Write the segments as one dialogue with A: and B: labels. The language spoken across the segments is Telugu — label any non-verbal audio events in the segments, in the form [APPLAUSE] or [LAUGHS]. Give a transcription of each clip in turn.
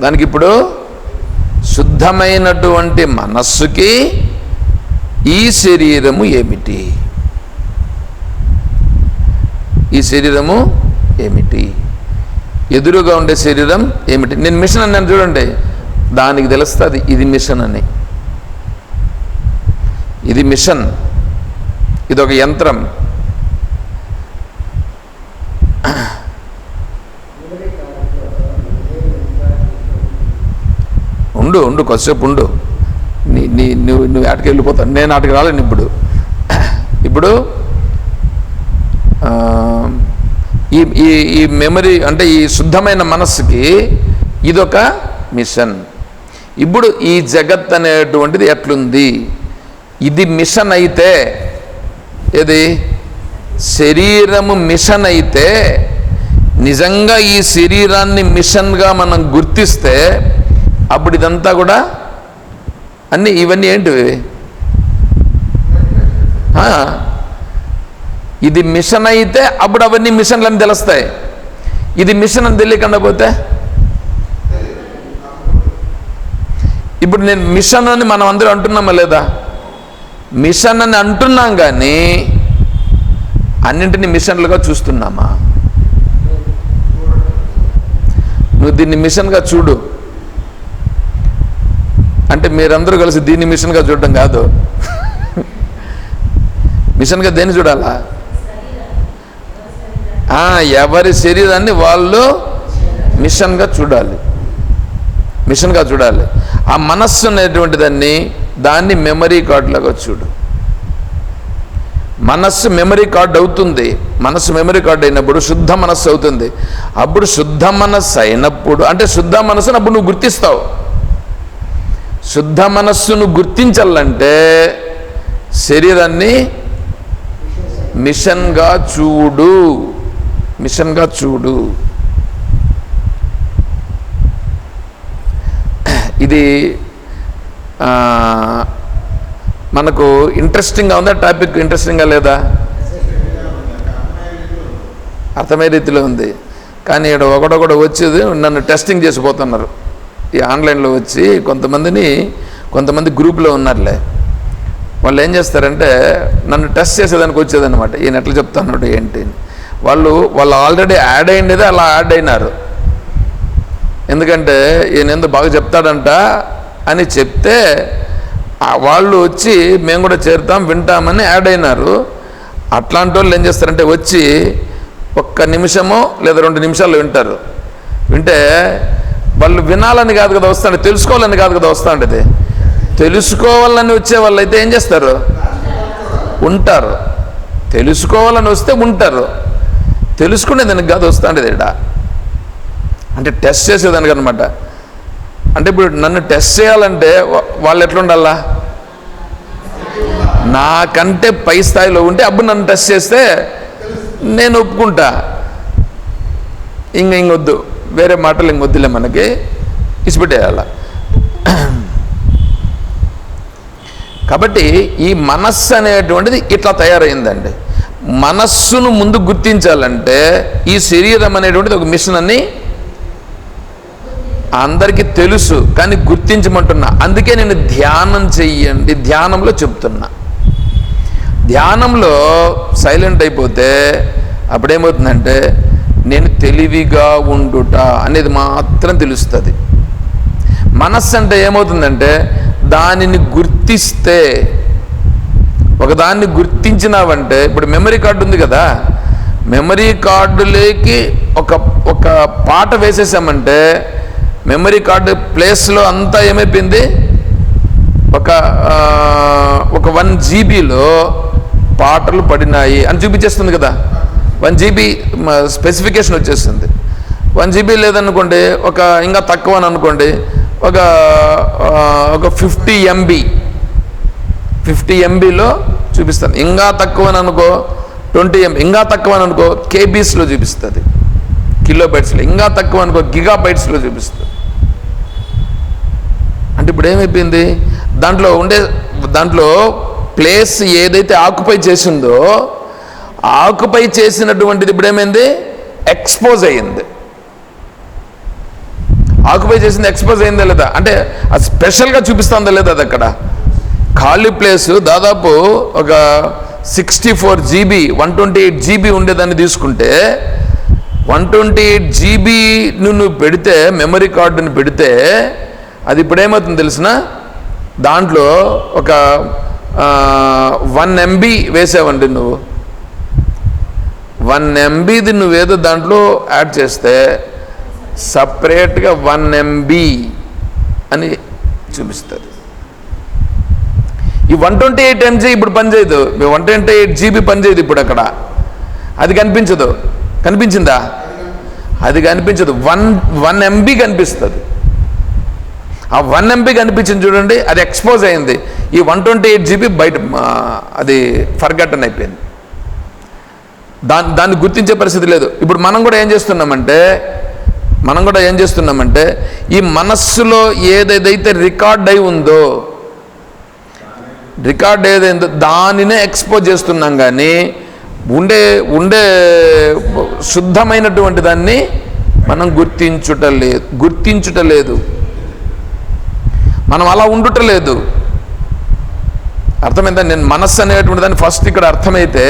A: దానికి ఇప్పుడు శుద్ధమైనటువంటి మనస్సుకి ఈ శరీరము ఏమిటి? ఈ శరీరము ఏమిటి? ఎదురుగా ఉండే శరీరం ఏమిటి? నేను మిషన్ అన్నాను చూడండి. దానికి తెలుస్తుంది ఇది మిషన్ అని. ఇది మిషన్. ఇది ఒక యంత్రం. ఉండు ఉండు కొద్దిసేపు ఉండు. నీ నీ నువ్వు నువ్వు ఆటకి వెళ్ళిపోతావు. నేను ఆటకి రాలేను ఇప్పుడు. ఇప్పుడు ఈ ఈ ఈ మెమరీ అంటే ఈ శుద్ధమైన మనస్సుకి ఇదొక మిషన్. ఇప్పుడు ఈ జగత్ అనేటువంటిది ఎట్లుంది? ఇది మిషన్ అయితే ఏది? శరీరము మిషన్ అయితే నిజంగా ఈ శరీరాన్ని మిషన్గా మనం గుర్తిస్తే అప్పుడు ఇదంతా కూడా అన్నీ ఇవన్నీ ఏంటివి? ఇది మిషన్ అయితే అప్పుడు అవన్నీ మిషన్లు అని తెలుస్తాయి. ఇది మిషన్ అని తెలియకుండా పోతే? ఇప్పుడు నేను మిషన్ అని మనం అందరూ అంటున్నామా లేదా? మిషన్ అని అంటున్నాం కానీ అన్నింటినీ మిషన్లుగా చూస్తున్నామా? నువ్వు దీన్ని మిషన్గా చూడు. అంటే మీరందరూ కలిసి దీన్ని మిషన్గా చూడడం కాదు. మిషన్గా దేన్ని చూడాలా? ఆ, ఎవరి శరీరాన్ని వాళ్ళు మిషన్గా చూడాలి. మిషన్గా చూడాలి. ఆ మనస్సు అనేటువంటి దాన్ని దాన్ని మెమరీ కార్డులాగా చూడు. మనస్సు మెమరీ కార్డు అవుతుంది. మనస్సు మెమరీ కార్డు అయినప్పుడు శుద్ధ మనస్సు అవుతుంది. అప్పుడు శుద్ధ మనస్సు అయినప్పుడు అంటే శుద్ధ మనస్సును అప్పుడు నువ్వు గుర్తిస్తావు. శుద్ధ మనస్సును గుర్తించాలంటే శరీరాన్ని మిషన్గా చూడు. మిషన్గా చూడు. ఇది మనకు ఇంట్రెస్టింగ్గా ఉందా? టాపిక్ ఇంట్రెస్టింగ్గా లేదా? అర్థమయ్యే రీతిలో ఉంది. కానీ ఇక్కడ ఒకడొకడు వచ్చేది నన్ను టెస్టింగ్ చేసిపోతున్నారు ఈ ఆన్లైన్లో వచ్చి కొంతమందిని కొంతమంది గ్రూప్లో ఉన్నారులే. వాళ్ళు ఏం చేస్తారంటే నన్ను టెస్ట్ చేసేదానికి వచ్చేదన్నమాట ఈయన ఎట్లా చెప్తాను ఏంటి? అని. వాళ్ళు వాళ్ళు ఆల్రెడీ యాడ్ అయిండేది అలా యాడ్ అయినారు. ఎందుకంటే ఈయన ఎందుకు బాగా చెప్తాడంట? అని చెప్తే వాళ్ళు వచ్చి మేము కూడా చేరుతాం వింటామని యాడ్ అయినారు. అట్లాంటి వాళ్ళు ఏం చేస్తారంటే వచ్చి ఒక్క నిమిషమో లేదా రెండు నిమిషాలు వింటారు. వింటే వాళ్ళు వినాలని కాదు కదా వస్తాడు తెలుసుకోవాలని కాదు కదా వస్తాండేది తెలుసుకోవాలని వచ్చే వాళ్ళు అయితే ఏం చేస్తారు? ఉంటారు. తెలుసుకోవాలని వస్తే ఉంటారు. తెలుసుకునేదానికి కాదు వస్తాండేది ఇడా అంటే టెస్ట్ చేసేదానికి అనమాట అంటే ఇప్పుడు నన్ను టెస్ట్ చేయాలంటే వాళ్ళు ఎట్లుండాలా? నాకంటే పై స్థాయిలో ఉంటే అప్పుడు నన్ను టెస్ట్ చేస్తే నేను ఒప్పుకుంటా. ఇంక ఇంకొద్దు వేరే మాటలు ఇంకొద్దులే మనకి. ఇసిపెట్టేయాల? కాబట్టి ఈ మనస్సు అనేటువంటిది ఇట్లా తయారైందండి. మనస్సును ముందు గుర్తించాలంటే ఈ శరీరం అనేటువంటిది ఒక మిషన్ అని అందరికీ తెలుసు కానీ గుర్తించమంటున్నా. అందుకే నేను ధ్యానం చెయ్యండి ధ్యానంలో చెప్తున్నా. ధ్యానంలో సైలెంట్ అయిపోతే అప్పుడేమవుతుందంటే నేను తెలివిగా ఉండుట అనేది మాత్రం తెలుస్తుంది. మనస్సు అంటే ఏమవుతుందంటే దానిని గుర్తిస్తే ఒకదాన్ని గుర్తించినావంటే ఇప్పుడు మెమరీ కార్డు ఉంది కదా మెమరీ కార్డులోకి ఒక ఒక పాట వేసేసామంటే మెమరీ కార్డు ప్లేస్లో అంతా ఏమైపోయింది? ఒక ఒక వన్ జీబీలో పాటలు పడినాయి అని చూపించేస్తుంది కదా. వన్ జీబీ స్పెసిఫికేషన్ వచ్చేస్తుంది. వన్ జీబీ లేదనుకోండి ఒక ఇంకా తక్కువ అని అనుకోండి ఒక ఒక ఫిఫ్టీ ఎంబీ ఫిఫ్టీ ఎంబీలో చూపిస్తాను. ఇంకా తక్కువ అని అనుకో ట్వంటీ ఎంబీ ఇంకా తక్కువ అని అనుకో కేబీస్లో చూపిస్తుంది. కిలో బైట్స్లో ఇంకా తక్కువ అనుకో గిగా బైట్స్లో చూపిస్తుంది. అంటే ఇప్పుడు ఏమైపోయింది? దాంట్లో ఉండే దాంట్లో ప్లేస్ ఏదైతే ఆక్యుపై చేసిందో ఆకుపై చేసినటువంటిది ఇప్పుడు ఏమైంది? ఎక్స్పోజ్ అయ్యింది. ఆకుపై చేసింది ఎక్స్పోజ్ అయిందా లేదా? అంటే అది స్పెషల్గా చూపిస్తుందా లేదా అది అక్కడ? ఖాళీ ప్లేస్ దాదాపు ఒక sixty four GB one twenty eight GB ఉండేదాన్ని తీసుకుంటే వన్ ట్వంటీ ఎయిట్ జీబీ నువ్వు పెడితే మెమరీ కార్డుని పెడితే అది ఇప్పుడు ఏమవుతుంది తెలిసిన? దాంట్లో ఒక వన్ ఎంబీ వేసావండి నువ్వు. వన్ ఎంబీది నువ్వేదో దాంట్లో యాడ్ చేస్తే సపరేట్గా వన్ ఎంబీ అని చూపిస్తుంది. ఈ వన్ ట్వంటీ ఎయిట్ ఎంజీ ఇప్పుడు పనిచేయదు వన్ ట్వంటీ ఎయిట్ జీబీ పనిచేయదు ఇప్పుడు అక్కడ. అది కనిపించదు. కనిపించిందా? అది కనిపించదు. వన్ వన్ ఎంబీ కనిపిస్తుంది. ఆ వన్ ఎంబీ కనిపించింది చూడండి అది ఎక్స్పోజ్ అయింది. ఈ వన్ ట్వంటీ ఎయిట్ జీబీ బయట అది ఫర్గటన్ అయిపోయింది. దాన్ని దాన్ని గుర్తించే పరిస్థితి లేదు. ఇప్పుడు మనం కూడా ఏం చేస్తున్నామంటే మనం కూడా ఏం చేస్తున్నామంటే ఈ మనస్సులో ఏదేదైతే రికార్డ్ అయి ఉందో రికార్డ్ ఏదైందో దానినే ఎక్స్పోజ్ చేస్తున్నాం కానీ ఉండే ఉండే శుద్ధమైనటువంటి దాన్ని మనం గుర్తించుట లేదు గుర్తించుట లేదు. మనం అలా ఉండుట లేదు. అర్థమైందా? నేను మనస్సు అనేటువంటి దాన్ని ఫస్ట్ ఇక్కడ అర్థమైతే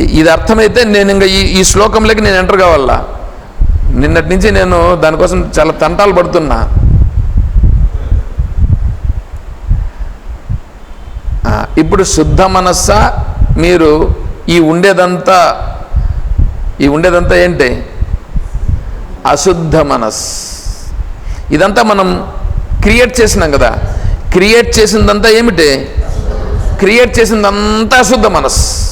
A: ఇది అర్థమైతే నేను ఇంకా ఈ ఈ శ్లోకంలోకి నేను ఎంటర్ కావాలా? నిన్నటి నుంచి నేను దానికోసం చాలా తంటాలు పడుతున్నా. ఇప్పుడు శుద్ధ మనస్స? మీరు ఈ ఉండేదంతా ఈ ఉండేదంతా ఏంటి? అశుద్ధ మనస్. ఇదంతా మనం క్రియేట్ చేసినాం కదా. క్రియేట్ చేసిందంతా ఏమిటి? క్రియేట్ చేసిందంతా అశుద్ధ మనస్సు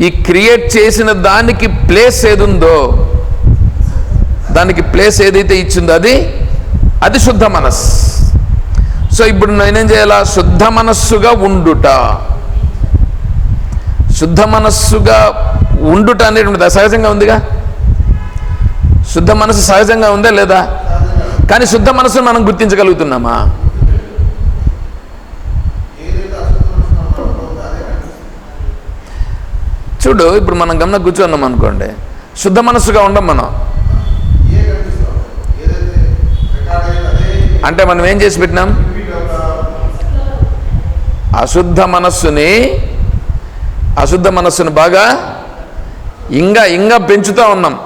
A: ఈ క్రియేట్ చేసిన దానికి ప్లేస్ ఏది ఉందో దానికి ప్లేస్ ఏదైతే ఇచ్చిందో అది అది శుద్ధ మనస్ సో ఇప్పుడు నేనేం చేయాలా? శుద్ధ మనస్సుగా ఉండుట. శుద్ధ మనస్సుగా ఉండుట అనేటువంటిది సహజంగా ఉందిగా? శుద్ధ మనసు సహజంగా ఉందా లేదా? కానీ శుద్ధ మనస్సును మనం గుర్తించగలుగుతున్నామా? చూడు ఇప్పుడు మనం గమన కూర్చున్నాం అనుకోండి. శుద్ధ మనస్సుగా ఉండం మనం. అంటే మనం ఏం చేసి పెట్టినాం? అశుద్ధ మనస్సుని అశుద్ధ మనస్సుని బాగా ఇంకా ఇంకా పెంచుతూ ఉన్నాం.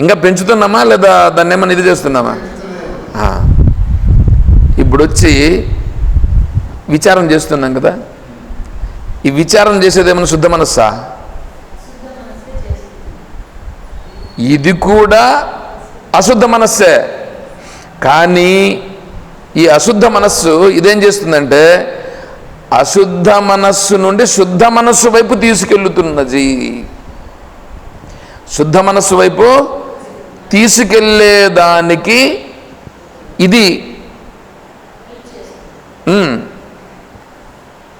A: ఇంకా పెంచుతున్నామా లేదా దాన్ని ఏమన్నా ఇది చేస్తున్నామా? ఆ. ఇప్పుడు వచ్చి విచారం చేస్తున్నాం కదా. ఈ విచారం చేసేది ఏమైనా శుద్ధ మనస్సా? ఇది కూడా అశుద్ధ మనస్సే. కానీ ఈ అశుద్ధ మనస్సు ఇదేం చేస్తుందంటే అశుద్ధ మనస్సు నుండి శుద్ధ మనస్సు వైపు తీసుకెళ్తున్నది శుద్ధ మనస్సు వైపు తీసుకెళ్ళేదానికి ఇది.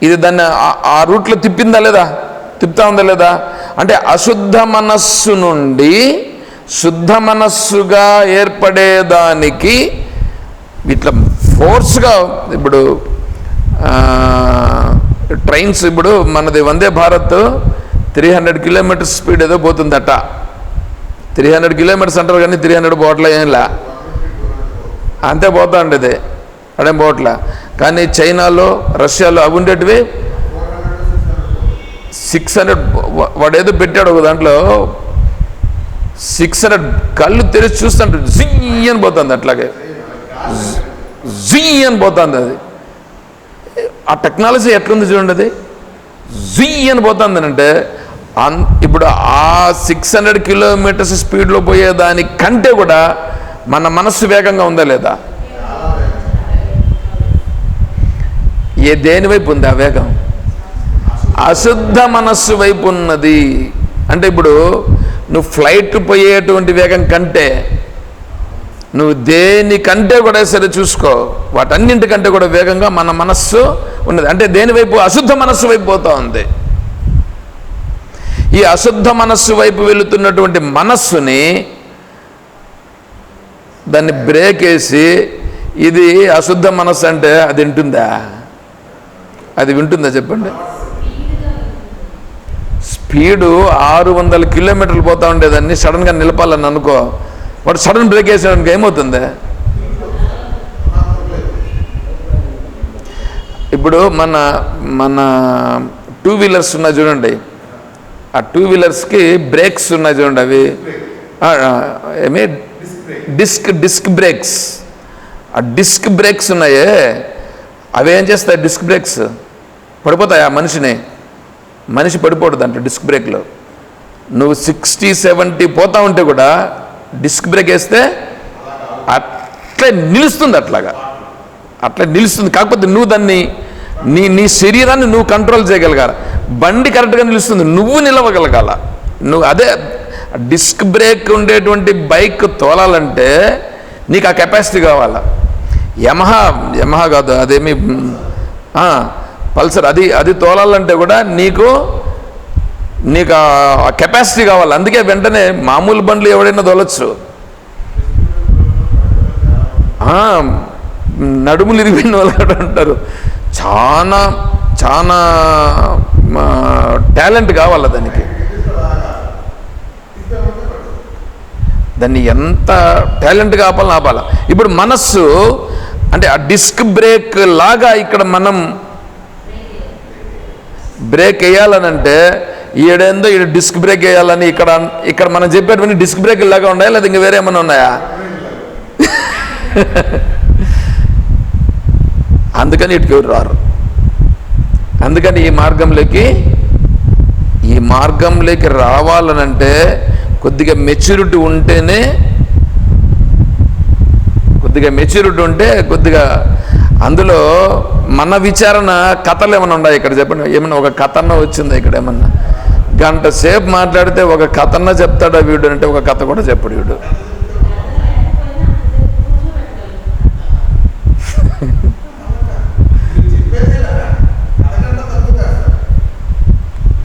A: ఇది దాన్ని ఆ- ఆ రూట్లో తిప్పిందా లేదా? తిప్పుతా ఉందా లేదా? అంటే అశుద్ధ మనస్సు నుండి శుద్ధ మనస్సుగా ఏర్పడేదానికి ఇట్లా ఫోర్స్గా ఇప్పుడు ట్రైన్స్ ఇప్పుడు మనది Vande Bharat three hundred kilometres speed ఏదో పోతుందట. త్రీ హండ్రెడ్ కిలోమీటర్స్ అంటారు కానీ త్రీ హండ్రెడ్ పోవట్లే ఏంలా అంతే పోతా ఉండేది. అడేం పోవట్లే కానీ చైనాలో రష్యాలో అవి ఉండేటివి సిక్స్ హండ్రెడ్ వాడు ఏదో పెట్టాడు ఒక దాంట్లో సిక్స్ హండ్రెడ్ కళ్ళు తెరిచి చూస్తుంటే జీ అని పోతుంది అట్లాగే. జీ అని పోతుంది అది. ఆ టెక్నాలజీ ఎట్లుంది చూడండి అది. జీ అని పోతుంది అంటే అన్ ఇప్పుడు ఆ సిక్స్ హండ్రెడ్ కిలోమీటర్స్ స్పీడ్లో పోయేదాని కంటే కూడా మన మనస్సు వేగంగా ఉందా లేదా? ఏ దేని వైపు ఉంది ఆ వేగం? అశుద్ధ మనస్సు వైపు ఉన్నది. అంటే ఇప్పుడు నువ్వు ఫ్లైట్ పోయేటువంటి వేగం కంటే నువ్వు దేనికంటే కూడా సరే చూసుకో. వాటన్నింటికంటే కూడా వేగంగా మన మనస్సు ఉన్నది. అంటే దేనివైపు అశుద్ధ మనస్సు వైపు పోతూ ఉంది. ఈ అశుద్ధ మనస్సు వైపు వెళుతున్నటువంటి మనస్సుని దాన్ని బ్రేక్ వేసి ఇది అశుద్ధ మనస్సు అంటే అది వింటుందా? అది వింటుందా చెప్పండి? స్పీడు ఆరు వందల కిలోమీటర్లు పోతా ఉండేదాన్ని సడన్గా నిలపాలని అనుకో. వాడు సడన్ బ్రేక్ వేసాడానికి ఏమవుతుంది? ఇప్పుడు మన మన టూ వీలర్స్ ఉన్నాయి చూడండి. ఆ టూ వీలర్స్కి బ్రేక్స్ ఉన్నాయి చూడండి అవి. ఏమి? డిస్క్ డిస్క్ బ్రేక్స్ ఆ డిస్క్ బ్రేక్స్ ఉన్నాయే. అవి ఏం చేస్తాయి డిస్క్ బ్రేక్స్ పడిపోతాయి ఆ మనిషిని? మనిషి పడిపోడు దాంట్లో డిస్క్ బ్రేక్లో. నువ్వు సిక్స్టీ సెవెంటీ పోతా ఉంటే కూడా డిస్క్ బ్రేక్ వేస్తే అట్లే నిలుస్తుంది అట్లాగా. అట్లా నిలుస్తుంది. కాకపోతే నువ్వు దాన్ని నీ నీ శరీరాన్ని నువ్వు కంట్రోల్ చేయగలగాల. బండి కరెక్ట్గా నిలుస్తుంది. నువ్వు నిలవగలగాల. నువ్వు అదే డిస్క్ బ్రేక్ ఉండేటువంటి బైక్ తోలాలంటే నీకు ఆ కెపాసిటీ కావాలా. యమహా యమహా కాదు అదేమి పల్సర్ అది అది తోలాలంటే కూడా నీకు నీకు ఆ కెపాసిటీ కావాలి. అందుకే వెంటనే మామూలు బండ్లు ఎవడైనా తోలొచ్చు. నడుములు ఇరిగిపోయిన వాళ్ళు అంటారు చాలా చాలా టాలెంట్ కావాలి దానికి. దాన్ని ఎంత టాలెంట్గా ఆపాలని ఆపాల ఇప్పుడు మనస్సు అంటే ఆ డిస్క్ బ్రేక్ లాగా ఇక్కడ మనం బ్రేక్ వేయాలనంటే ఈడేందో ఈడ డిస్క్ బ్రేక్ వేయాలని ఇక్కడ ఇక్కడ మనం చెప్పేటువంటి డిస్క్ బ్రేక్ లాగా ఉన్నాయా లేదా ఇంకా వేరే ఏమైనా ఉన్నాయా? [LAUGHS] అందుకని ఇటుకు రారు. అందుకని ఈ మార్గంలోకి ఈ మార్గంలోకి రావాలనంటే కొద్దిగా మెచ్యూరిటీ ఉంటేనే కొద్దిగా మెచ్యూరిటీ ఉంటే కొద్దిగా అందులో మన విచారణ కథలు ఏమైనా ఉన్నాయి ఇక్కడ చెప్పండి. ఏమన్నా ఒక కథన్న వచ్చిందా ఇక్కడ ఏమన్నా? గంట సేపు మాట్లాడితే ఒక కథన్న చెప్తాడా వీడు అంటే ఒక కథ కూడా చెప్పడు వీడు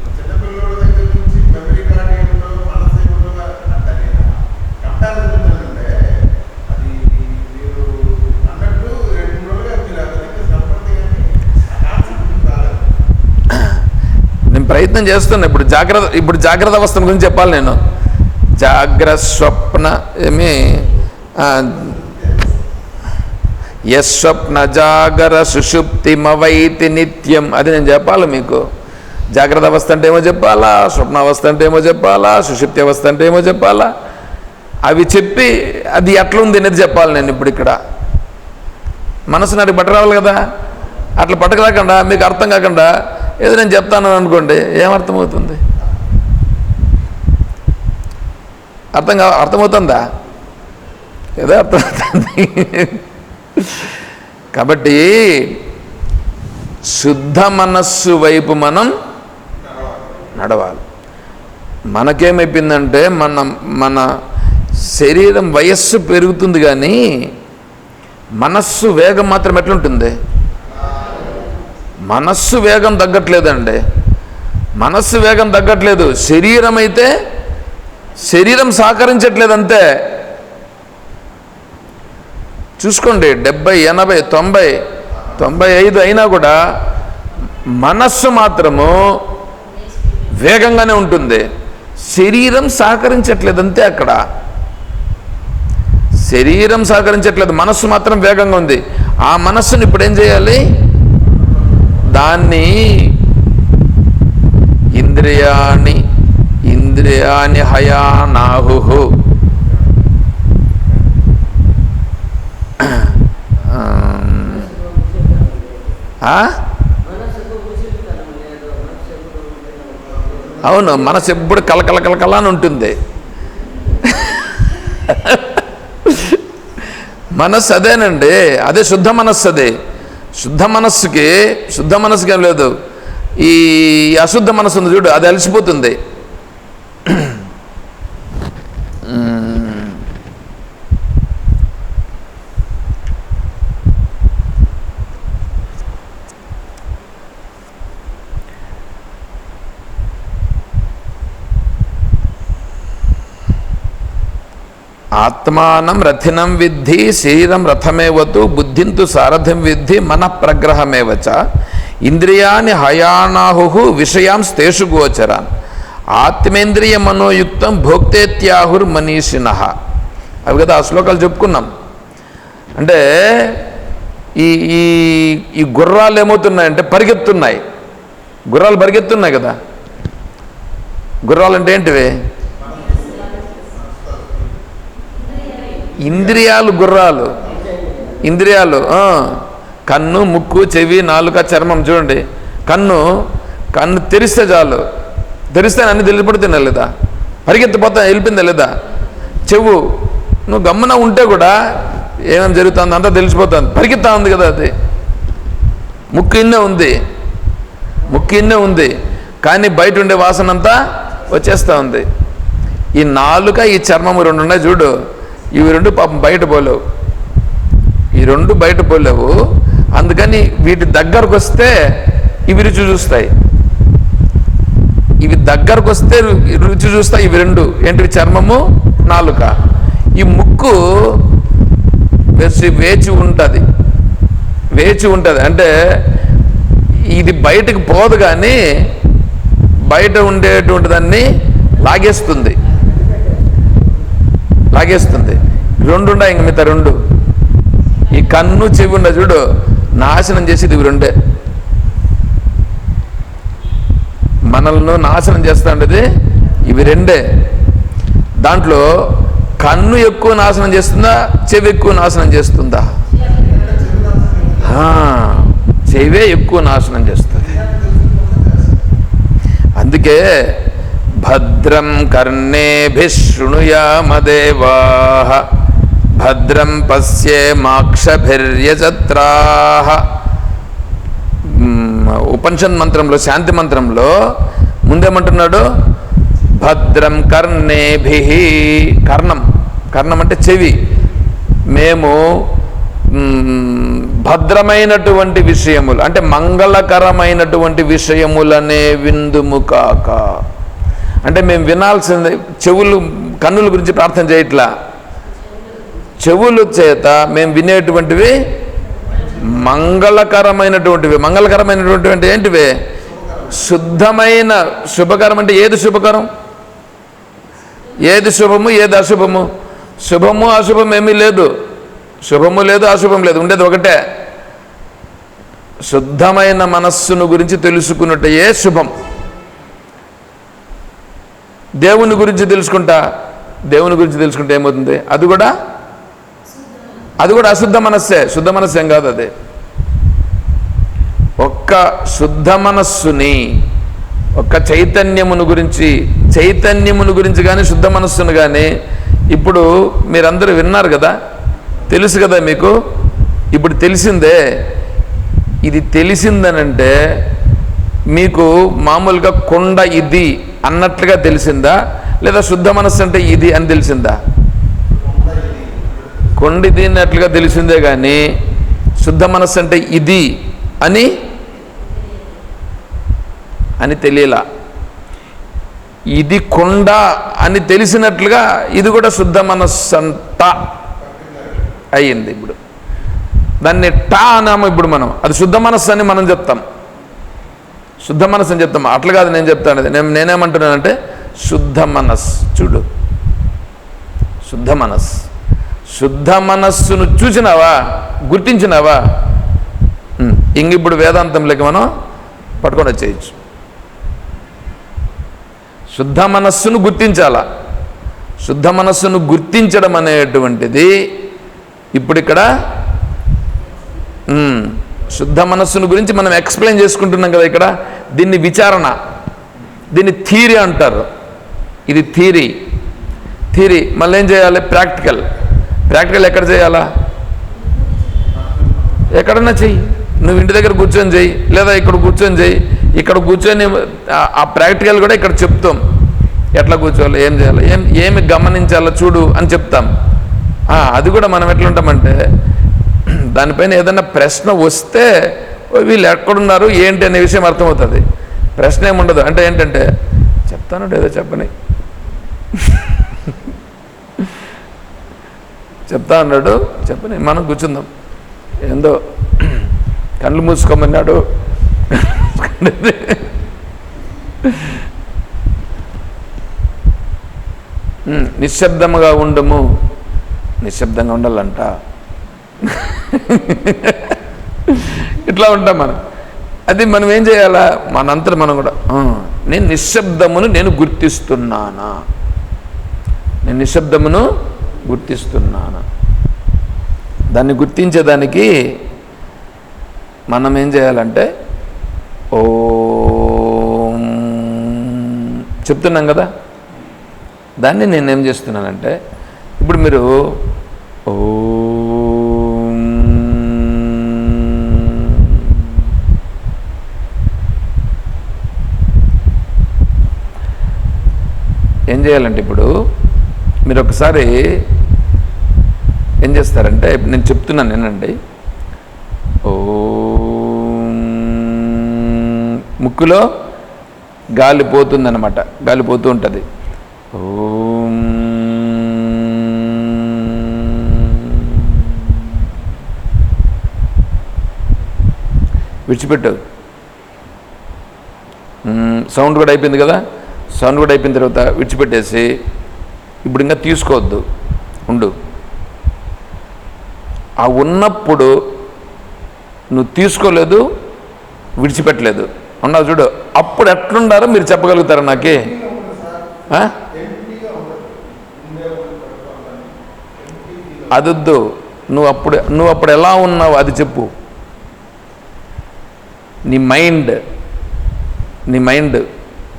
B: చిన్నపిల్లోడి దగ్గర నుంచి మెమరీ కార్డ్ ఏమిటో మనసు ఏమిటో అంటే కంపారిజన్ ఏంటంటే అది మీరు అన్నట్టు రెండు మూడు రోజులుగా మీరు అతనికి సరిపడితే కానీ ఆ కాన్సెప్ట్ రాలేదు
A: నేను ప్రయత్నం చేస్తున్నా. ఇప్పుడు జాగ్రత్త ఇప్పుడు జాగ్రత్త అవస్థ గురించి చెప్పాలి నేను. జాగ్రత్త స్వప్న ఏమి? యస్వప్న జాగర సుషుప్తిమవైతి నిత్యం. అది నేను చెప్పాలి మీకు. జాగ్రత్త అవస్థ అంటే ఏమో చెప్పాలా? స్వప్న అవస్థ అంటే ఏమో చెప్పాలా? సుషుప్తి అవస్థ అంటే ఏమో చెప్పాలా? అవి చెప్పి అది ఎట్లుంది అనేది చెప్పాలి నేను ఇప్పుడు ఇక్కడ. మనసు నాకు పట్ట రావాలి కదా? అట్లా పట్టకరాకుండా మీకు అర్థం కాకుండా ఏదో నేను చెప్తాను అనుకోండి ఏమర్థమవుతుంది అర్థం కా అర్థమవుతుందా? ఏదో అర్థమవుతుంది. కాబట్టి శుద్ధ మనస్సు వైపు మనం నడవాలి. మనకేమైపోయిందంటే మన మన శరీరం వయస్సు పెరుగుతుంది కానీ మనస్సు వేగం మాత్రం ఎట్లుంటుంది? మనస్సు వేగం తగ్గట్లేదండి. మనస్సు వేగం తగ్గట్లేదు. శరీరం అయితే శరీరం సహకరించట్లేదు అంతే చూసుకోండి డెబ్బై ఎనభై తొంభై తొంభై ఐదు అయినా కూడా మనస్సు మాత్రము వేగంగానే ఉంటుంది. శరీరం సహకరించట్లేదు అంతే అక్కడ. శరీరం సహకరించట్లేదు మనస్సు మాత్రం వేగంగా ఉంది. ఆ మనస్సును ఇప్పుడు ఏం చేయాలి? దాన్ని ఇంద్రియాణి ఇంద్రియాని హయానాహు అవును మనసు ఎప్పుడు కలకల కలకల అని ఉంటుంది. మనస్సు అదేనండి అదే శుద్ధ మనస్సు అదే. శుద్ధ మనస్సుకి శుద్ధ మనస్సుకి ఏం లేదు. ఈ అశుద్ధ మనస్సు ఉంది చూడు అది అలసిపోతుంది. ఆత్మానం రథినం విద్ధి శరీరం రథమేవతు బుద్ధింతు సారథిం విద్ధి మన ప్రగ్రహమేవచ. ఇంద్రియాని హయానాహు విషయాంస్ తేషు గోచరాన్. ఆత్మేంద్రియ మనోయుక్తం భోక్తేత్యాహుర్ మనీషిణ అవి కదా ఆ శ్లోకాలు చెప్పుకున్నాం. అంటే ఈ ఈ ఈ గుర్రాలు ఏమవుతున్నాయంటే పరిగెత్తున్నాయి. గుర్రాలు పరిగెత్తున్నాయి కదా. గుర్రాలు అంటే ఏంటివి? ఇంద్రియాలు గుర్రాలు. ఇంద్రియాలు కన్ను ముక్కు చెవి నాలుక చర్మం చూడండి. కన్ను కన్ను తెరిస్తే చాలు. తెరిస్తే అన్ని తెలిసిపడుతున్నా లేదా? పరిగెత్తిపోతా వెళ్ళిపోయిందా లేదా? చెవు నువ్వు గమ్మున ఉంటే కూడా ఏమేమి జరుగుతుంది అంతా తెలిసిపోతుంది. పరిగెత్తా ఉంది కదా అది. ముక్కు ఇన్నే ఉంది. ముక్కు ఇన్నే ఉంది. కానీ బయట ఉండే వాసన అంతా వచ్చేస్తూ ఉంది. ఈ నాలుక ఈ చర్మము రెండు ఉన్నాయి చూడు. ఇవి రెండు పాపం బయట పోలేవు. ఈ రెండు బయట పోలేవు. అందుకని వీటి దగ్గరకు వస్తే ఇవి రుచి చూస్తాయి. ఇవి దగ్గరకు వస్తే రుచి చూస్తాయి ఇవి రెండు. ఏంటివి? చర్మము నాలుక. ఈ ముక్కు వేసి వేచి ఉంటుంది. వేచి ఉంటుంది. అంటే ఇది బయటకు పోదు కానీ బయట ఉండేటువంటి దాన్ని లాగేస్తుంది. లాగేస్తుంది. రెండు ఇంక మిగతా రెండు. ఈ కన్ను చెవి ఉండ చూడు నాశనం చేసేది ఇవి రెండే. మనల్ని నాశనం చేస్తాండేది ఇవి రెండే. దాంట్లో కన్ను ఎక్కువ నాశనం చేస్తుందా చెవి ఎక్కువ నాశనం చేస్తుందా? ఆ, చెవే ఎక్కువ నాశనం చేస్తుంది. అందుకే భద్రం కర్ణేభిశృణుయామదేవా భద్రం పశ్యే ఉపనిషన్ మంత్రంలో శాంతి మంత్రంలో ముందేమంటున్నాడు? భద్రం కర్ణేభి। కర్ణం కర్ణం అంటే చెవి. మేము భద్రమైనటువంటి విషయములు అంటే మంగళకరమైనటువంటి విషయములనే విందుము కాక. అంటే మేము వినాల్సింది చెవులు కన్నుల గురించి ప్రార్థన చేయట్లా. చెవుల చేత మేము వినేటువంటివి మంగళకరమైనటువంటివి. మంగళకరమైనటువంటి ఏంటివి? శుద్ధమైన శుభకరం అంటే ఏది శుభకరం? ఏది శుభము ఏది అశుభము? శుభము అశుభం ఏమీ లేదు. శుభము లేదు అశుభం లేదు. ఉండేది ఒకటే. శుద్ధమైన మనస్సును గురించి తెలుసుకున్నట్టయే శుభం. దేవుని గురించి తెలుసుకుంటా? దేవుని గురించి తెలుసుకుంటే ఏమవుతుంది? అది కూడా అది కూడా అశుద్ధ మనస్సే. శుద్ధ మనస్సు ఏం కాదు అది. ఒక్క శుద్ధ మనస్సుని ఒక్క చైతన్యమును గురించి చైతన్యమును గురించి కానీ శుద్ధ మనస్సును కానీ ఇప్పుడు మీరందరూ విన్నారు కదా? తెలుసు కదా మీకు? ఇప్పుడు తెలిసిందే. ఇది తెలిసిందనంటే మీకు మామూలుగా కొండ ఇది అన్నట్లుగా తెలిసిందా? లేదా శుద్ధ మనస్సు అంటే ఇది అని తెలిసిందా? కొండి ఇది అన్నట్లుగా తెలిసిందే కానీ శుద్ధ మనస్సు అంటే ఇది అని? అని తెలియలా. ఇది కొండ అని తెలిసినట్లుగా ఇది కూడా శుద్ధ మనస్సు అంతా అయ్యింది ఇప్పుడు. దాన్ని టా అన్నాము ఇప్పుడు మనం. అది శుద్ధ మనస్సు అని మనం చెప్తాం. శుద్ధ మనస్సు అని చెప్తాం. అట్లా కాదు నేను చెప్తాను నేను నేనేమంటున్నానంటే శుద్ధ మనస్సు చూడు. శుద్ధ మనస్సు. శుద్ధ మనస్సును చూసినావా? గుర్తించినావా? ఇంక ఇప్పుడు వేదాంతంలోకి మనం పట్టుకొని వచ్చేయచ్చు. శుద్ధ మనస్సును గుర్తించాలా? శుద్ధ మనస్సును గుర్తించడం అనేటువంటిది ఇప్పుడు ఇక్కడ శుద్ధ మనస్సును గురించి మనం ఎక్స్ప్లెయిన్ చేసుకుంటున్నాం కదా ఇక్కడ. దీన్ని విచారణ దీన్ని థీరీ అంటారు. ఇది థీరీ. థీరీ. మళ్ళీ ఏం చేయాలి? ప్రాక్టికల్. ప్రాక్టికల్ ఎక్కడ చేయాలా? ఎక్కడన్నా చెయ్యి. నువ్వు ఇంటి దగ్గర కూర్చొని చెయ్యి లేదా ఇక్కడ కూర్చొని చెయ్యి. ఇక్కడ కూర్చొని ఆ- ప్రాక్టికల్ కూడా ఇక్కడ చెప్తాం. ఎట్లా కూర్చోవాలి? ఏం చేయాలి? ఏం ఏమి గమనించాలో చూడు అని చెప్తాం. అది కూడా మనం ఎట్లుంటామంటే దానిపైన ఏదైనా ప్రశ్న వస్తే వీళ్ళు ఎక్కడున్నారు ఏంటి అనే విషయం అర్థమవుతుంది. ప్రశ్న ఏముండదు అంటే ఏంటంటే చెప్తాను ఏదో చెప్పని. చెప్తా అన్నాడు చెప్పని. మనం కూర్చుందాం. ఏందో కళ్ళు మూసుకోమన్నాడు. నిశ్శబ్దముగా ఉండము. నిశ్శబ్దంగా ఉండాలంట. [LAUGHS] ఇట్లా ఉంటాం మనం. అది మనం ఏం చేయాలా? మనంతా మనం కూడా నేను నిశ్శబ్దమును నేను గుర్తిస్తున్నానా? నేను నిశ్శబ్దమును గుర్తిస్తున్నానా? దాన్ని గుర్తించేదానికి మనం ఏం చేయాలంటే ఓ చెప్తున్నాం కదా? దాన్ని నేనేం చేస్తున్నానంటే ఇప్పుడు మీరు ఓ ఏం చేయాలంటే ఇప్పుడు మీరు ఒకసారి ఏం చేస్తారంటే నేను చెప్తున్నాను నేనండి ఓ ముక్కులో గాలి పోతుందన్నమాట. గాలి పోతూ ఉంటుంది. ఓ విడిచిపెట్టు. సౌండ్ కూడా అయిపోయింది కదా? సౌండ్ కూడా అయిపోయిన తర్వాత విడిచిపెట్టేసి ఇప్పుడు ఇంకా తీసుకోవద్దు. ఉండు. ఆ ఉన్నప్పుడు నువ్వు తీసుకోలేదు విడిచిపెట్టలేదు. ఉన్నావు చూడు. అప్పుడు ఎట్లుండారో మీరు చెప్పగలుగుతారా నాకే? అదొద్దు. నువ్వు అప్పుడు నువ్వు అప్పుడు ఎలా ఉన్నావు అది చెప్పు. నీ మైండ్ నీ మైండ్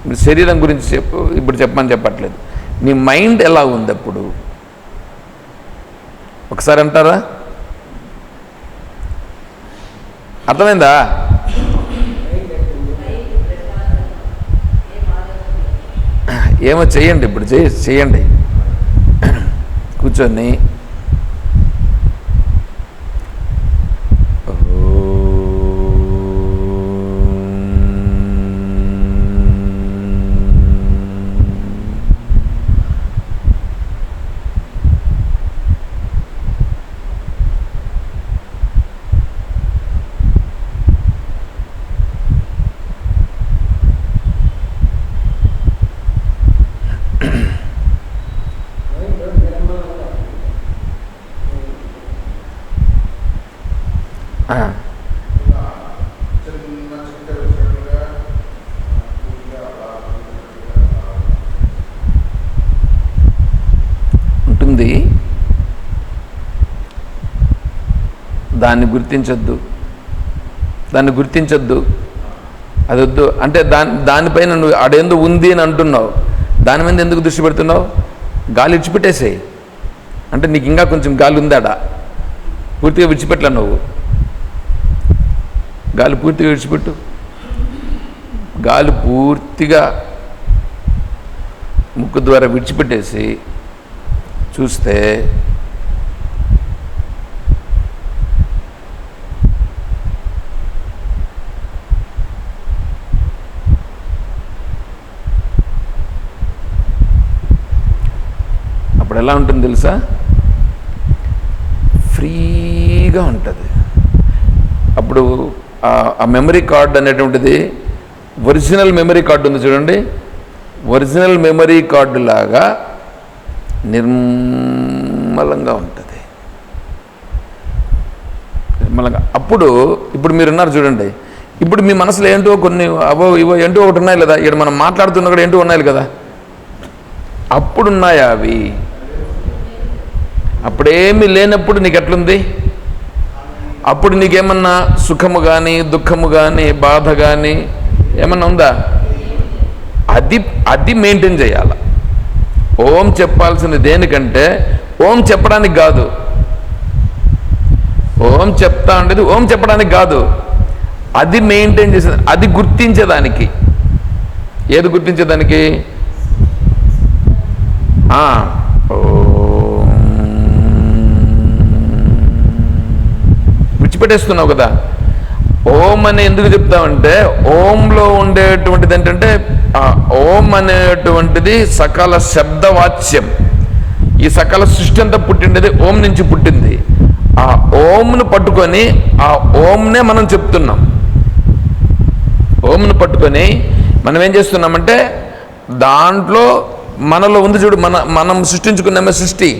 A: ఇప్పుడు శరీరం గురించి చెప్పు ఇప్పుడు చెప్పమని చెప్పట్లేదు. నీ మైండ్ ఎలా ఉంది అప్పుడు? ఒకసారి అంటారా? అర్థమైందా? ఏమో చెయ్యండి ఇప్పుడు చేయండి కూర్చొని ఉంటుంది. దాన్ని గుర్తించొద్దు. దాన్ని గుర్తించొద్దు. అది వద్దు అంటే దాని దానిపైన నువ్వు ఆడేందో ఉంది అని అంటున్నావు. దాని మీద ఎందుకు దృష్టి పెడుతున్నావు? గాలి విడిచిపెట్టేసేయి. అంటే నీకు ఇంకా కొంచెం గాలి ఉందాడా? పూర్తిగా విడిచిపెట్టలే నువ్వు. గాలి పూర్తిగా విడిచిపెట్టు. గాలి పూర్తిగా ముక్కు ద్వారా విడిచిపెట్టేసి చూస్తే అప్పుడు ఎలా ఉంటుంది తెలుసా? ఫ్రీగా ఉంటుంది. అప్పుడు ఆ- మెమరీ కార్డ్ అనేటువంటిది ఒరిజినల్ మెమరీ కార్డు ఉంది చూడండి. ఒరిజినల్ మెమరీ కార్డు లాగా నిర్మలంగా ఉంటుంది. నిర్మలంగా. అప్పుడు ఇప్పుడు మీరున్నారు చూడండి. ఇప్పుడు మీ మనసులో ఏంటో కొన్ని అవో ఇవో ఏంటో ఒకటి ఉన్నాయి లేదా? ఇక్కడ మనం మాట్లాడుతున్న కూడా ఏంటో ఉన్నాయి కదా? అప్పుడున్నాయా అవి? అప్పుడేమీ లేనప్పుడు నీకు ఎట్లుంది? అప్పుడు నీకేమన్నా సుఖము కానీ దుఃఖము కానీ బాధ కానీ ఏమన్నా ఉందా? అది అది మెయింటైన్ చేయాల. ఓం చెప్పాల్సింది దేనికంటే ఓం చెప్పడానికి కాదు. ఓం చెప్తా ఉండేది ఓం చెప్పడానికి కాదు. అది మెయింటైన్ చేసేది అది గుర్తించేదానికి. ఏది గుర్తించేదానికి ఆ, ఓం. విడిచిపెట్టేస్తున్నావు కదా. ఓం అని ఎందుకు చెప్తామంటే ఓంలో ఉండేటువంటిది ఏంటంటే ఆ ఓం అనేటువంటిది సకల శబ్దవాచ్యం. ఈ సకల సృష్టి అంతా పుట్టిండేది ఓం నుంచి పుట్టింది. ఆ ఓంను పట్టుకొని ఆ ఓంనే మనం చెప్తున్నాం. ఓంను పట్టుకొని మనం ఏం చేస్తున్నామంటే దాంట్లో మనలో ఉంది చూడు మన మనం సృష్టించుకున్నామే సృష్టి.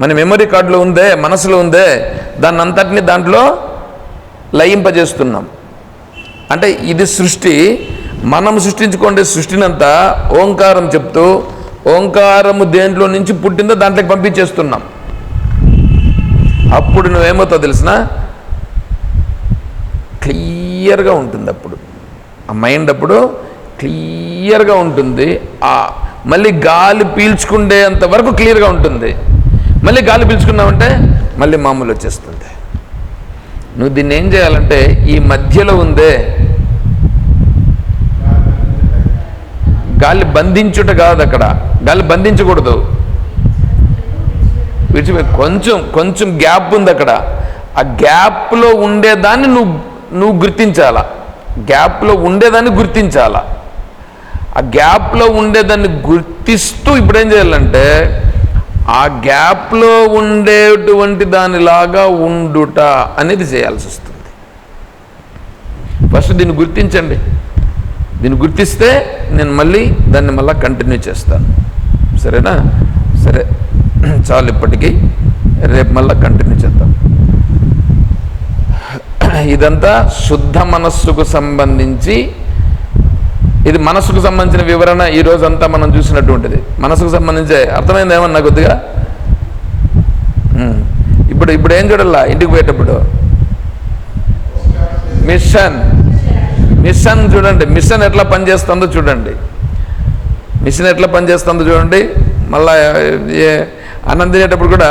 A: మన మెమరీ కార్డులో ఉందే మనసులో ఉందే దాన్ని అంతటిని దాంట్లో లయింపజేస్తున్నాం. అంటే ఇది సృష్టి మనం సృష్టించుకోండి సృష్టినంతా ఓంకారం చెప్తూ ఓంకారము దేంట్లో నుంచి పుట్టిందో దాంట్లోకి పంపించేస్తున్నాం. అప్పుడు నువ్వేమవుతావు తెలిసిన క్లియర్గా ఉంటుంది అప్పుడు. ఆ మైండ్ అప్పుడు క్లియర్గా ఉంటుంది. ఆ మళ్ళీ గాలి పీల్చుకుండేంత వరకు క్లియర్గా ఉంటుంది. మళ్ళీ గాలి పీల్చుకున్నావంటే మళ్ళీ మామూలు వచ్చేస్తుంది. నువ్వు దీన్ని ఏం చేయాలంటే ఈ మధ్యలో ఉందే గాలి బంధించుట కాదు అక్కడ. గాలి బంధించకూడదు. విడిచిపోయి కొంచెం కొంచెం గ్యాప్ ఉంది అక్కడ. ఆ గ్యాప్లో ఉండేదాన్ని నువ్వు నువ్వు గుర్తించాలా? గ్యాప్లో ఉండేదాన్ని గుర్తించాలా? ఆ గ్యాప్లో ఉండేదాన్ని గుర్తిస్తూ ఇప్పుడు ఏం చేయాలంటే ఆ గ్యాప్లో ఉండేటువంటి దానిలాగా ఉండుట అనేది చేయాల్సి వస్తుంది. ఫస్ట్ దీన్ని గుర్తించండి. దీన్ని గుర్తిస్తే నేను మళ్ళీ దాన్ని మళ్ళీ కంటిన్యూ చేస్తాను. సరేనా? సరే. [CLEARS THROAT] చాలు ఇప్పటికీ. రేపు మళ్ళీ కంటిన్యూ చేద్దాం. [CLEARS THROAT] ఇదంతా శుద్ధ మనస్సుకు సంబంధించి ఇది మనసుకు సంబంధించిన వివరణ ఈ రోజంతా మనం చూసినటువంటిది. మనసుకు సంబంధించి అర్థమైంది ఏమన్నా కొద్దిగా? ఇప్పుడు ఇప్పుడు ఏం చూడాలా? ఇంటికి పోయేటప్పుడు? మిషన్. మిషన్ చూడండి. మిషన్ ఎట్లా పనిచేస్తుందో చూడండి. మిషన్ ఎట్లా పనిచేస్తుందో చూడండి. మళ్ళా ఏ అన్నం తినేటప్పుడు కూడా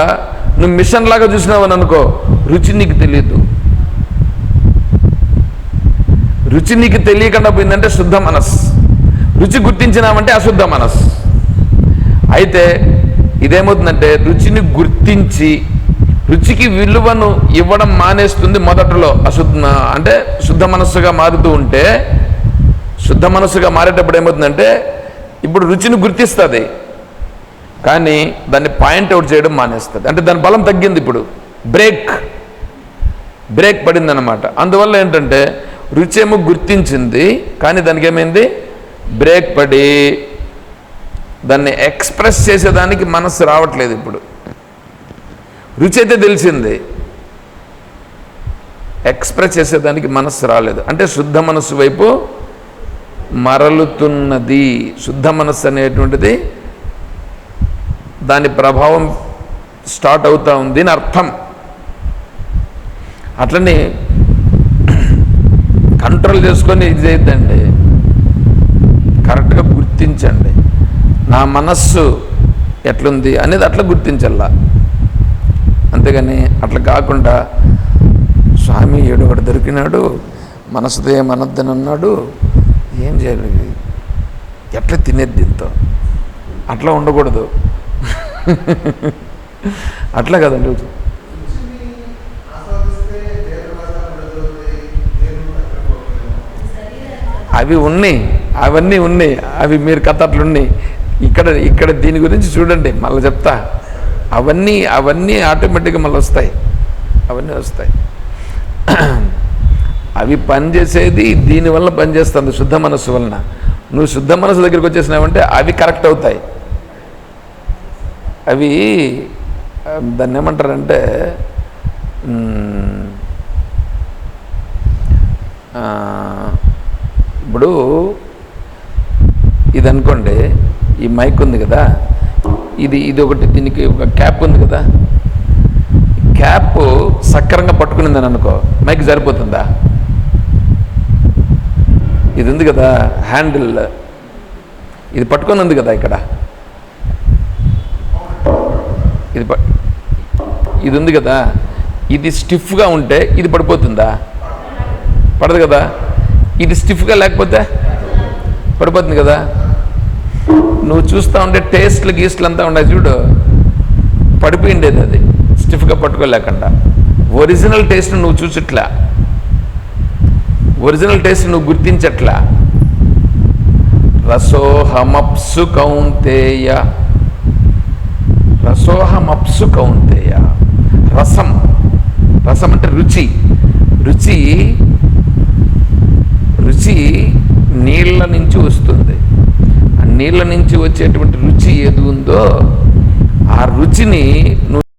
A: నువ్వు మిషన్ లాగా చూసినావని అనుకో రుచి నీకు తెలియదు. రుచి నీకు తెలియకుండా పోయిందంటే శుద్ధ మనస్. రుచి గుర్తించినామంటే అశుద్ధ మనస్. అయితే ఇదేమవుతుందంటే రుచిని గుర్తించి రుచికి విలువను ఇవ్వడం మానేస్తుంది మొదట్లో అశుద్ధ అంటే శుద్ధ మనస్సుగా మారుతూ ఉంటే శుద్ధ మనస్సుగా మారేటప్పుడు ఏమవుతుందంటే ఇప్పుడు రుచిని గుర్తిస్తుంది. కానీ దాన్ని పాయింట్ అవుట్ చేయడం మానేస్తుంది. అంటే దాని బలం తగ్గింది ఇప్పుడు. బ్రేక్. బ్రేక్ పడిందన్నమాట. అందువల్ల ఏంటంటే రుచేమో గుర్తించింది కానీ దానికి ఏమైంది బ్రేక్ పడి. దాన్ని ఎక్స్ప్రెస్ చేసేదానికి మనసు రావట్లేదు ఇప్పుడు. రుచి అయితే తెలిసింది. ఎక్స్ప్రెస్ చేసేదానికి మనస్సు రాలేదు. అంటే శుద్ధ మనస్సు వైపు మరలుతున్నది. శుద్ధ మనస్సు అనేటువంటిది దాని ప్రభావం స్టార్ట్ అవుతూ ఉంది అని అర్థం. అట్లని కంట్రోల్ చేసుకొని ఇది చేయొద్దండి కరెక్ట్గా గుర్తించండి. నా మనస్సు ఎట్లుంది అనేది అట్లా గుర్తించల్లా. అంతేగాని అట్లా కాకుండా స్వామి ఏడు ఒకటి దొరికినాడు మనసుతో ఏమనొద్దని అన్నాడు ఏం చేయాలి ఎట్లా తినేది దీంతో అట్లా ఉండకూడదు. అట్లా కదండి. అవి ఉన్నాయి అవన్నీ ఉన్నాయి అవి మీరు కథ అట్లున్నాయి ఇక్కడ ఇక్కడ దీని గురించి చూడండి మళ్ళీ చెప్తా. అవన్నీ అవన్నీ ఆటోమేటిక్గా మళ్ళీ వస్తాయి. అవన్నీ వస్తాయి. అవి పనిచేసేది దీనివల్ల పనిచేస్తుంది శుద్ధ మనస్సు వలన. నువ్వు శుద్ధ మనసు దగ్గరికి వచ్చేసినావంటే అవి కరెక్ట్ అవుతాయి. అవి దాన్ని ఏమంటారంటే ఆ, ఇప్పుడు ఇది అనుకోండి ఈ మైక్ ఉంది కదా ఇది ఇది ఒకటి దీనికి ఒక క్యాప్ ఉంది కదా. క్యాప్ సక్రంగా పట్టుకునిందని అనుకో మైక్ సరిపోతుందా? ఇది ఉంది కదా హ్యాండిల్ ఇది పట్టుకొని ఉంది కదా ఇక్కడ. ఇది ఇది ఉంది కదా ఇది స్టిఫ్గా ఉంటే ఇది పడిపోతుందా? పడదు కదా. ఇది స్టిఫ్గా లేకపోతే పడిపోతుంది కదా. నువ్వు చూస్తూ ఉంటే టేస్ట్లు గీస్ట్లు అంతా ఉన్నాయి చూడు. పడిపోయిండేది అది. స్టిఫ్గా పట్టుకోలేకుండా. ఒరిజినల్ టేస్ట్ నువ్వు చూసట్లా ఒరిజినల్ టేస్ట్ నువ్వు గుర్తించట్లా. రసోహమప్సు కౌంతేయ రసోహమప్సు కౌంతేయ రసం. రసం అంటే రుచి. రుచి రుచి నీళ్ళ నుంచి వస్తుంది. ఆ నీళ్ళ నుంచి వచ్చేటువంటి రుచి ఏది ఉందో ఆ రుచిని